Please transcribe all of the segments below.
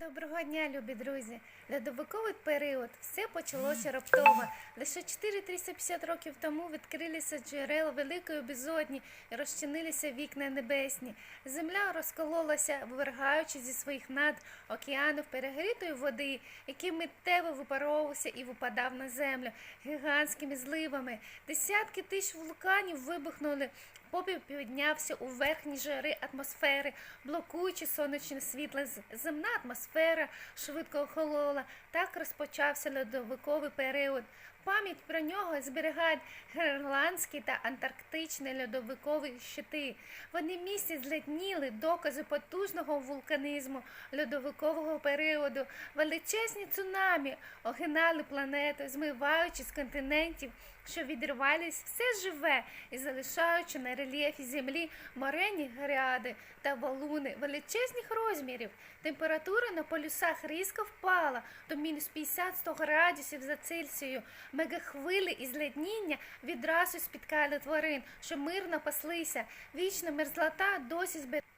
Доброго дня, любі друзі! Льодовиковий період все почалося раптово. Лише 4-350 років тому відкрилися джерела великої безодні і розчинилися вікна небесні. Земля розкололася, вивергаючи зі своїх над океанів перегрітої води, який миттєво випаровувався і випадав на землю гігантськими зливами. Десятки тисяч вулканів вибухнули. Попіл піднявся у верхні жири атмосфери, блокуючи сонячне світло. Земна атмосфера швидко охолола. Так розпочався льодовиковий період. Пам'ять про нього зберігають гренландські та антарктичні льодовикові щити. Вони містять злетніли докази потужного вулканізму льодовикового періоду. Величезні цунамі огинали планету, змиваючи з континентів, що відривались все живе і залишаючи на рельєфі землі морені гряди та валуни величезних розмірів. Температура на полюсах різко впала до мінус 50-100 градусів за Цельсію. Мегахвилі і зледніння відразу спіткали тварин, що мирно паслися. Вічна мерзлота досі зберігає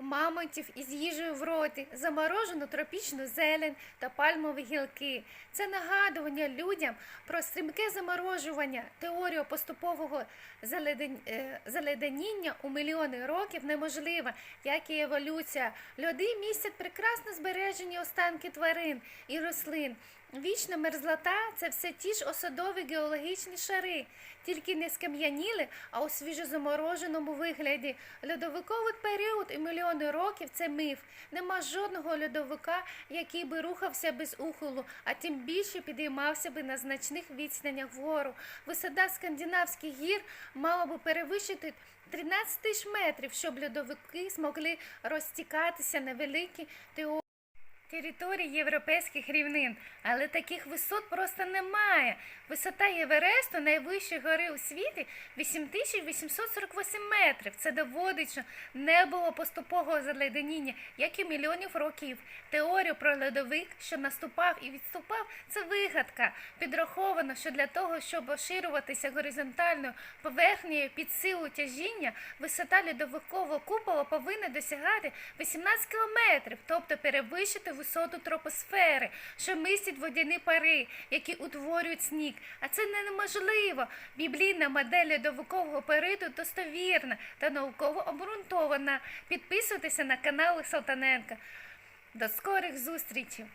мамонтів із їжею в роті, заморожену тропічну зелень та пальмові гілки. Це нагадування людям про стрімке заморожування, теорію поступового е, заледеніння у мільйони років неможлива, як і еволюція. Льоди містять прекрасно збережені останки тварин і рослин. Вічна мерзлота це все ті ж осадові геологічні шари, тільки не скам'яніли, а у свіжозамороженому вигляді. Льодовиковий період і мільйони років це міф. Нема жодного льодовика, який би рухався без ухилу, а тим більше підіймався би на значних відстанях вгору. Висота скандинавських гір мала би перевищити 13 тисяч метрів, щоб льодовики змогли розтікатися на великі теорії. Території європейських рівнин, але таких висот просто немає. Висота Євересту, найвищої гори у світі, 8848 метрів. Це доводить, що не було поступового заледеніння, як і мільйонів років. Теорію про льодовик, що наступав і відступав, це вигадка. Підраховано, що для того, щоб оширюватися горизонтальною поверхнею під силу тяжіння, висота льодовикового купола повинна досягати 18 кілометрів, тобто перевищити висоту тропосфери, що містять водяні пари, які утворюють сніг. А це неможливо. Біблійна модель льодовикового періоду достовірна та науково обґрунтована. Підписуйтеся на канал Салтаненка. До скорих зустрічей!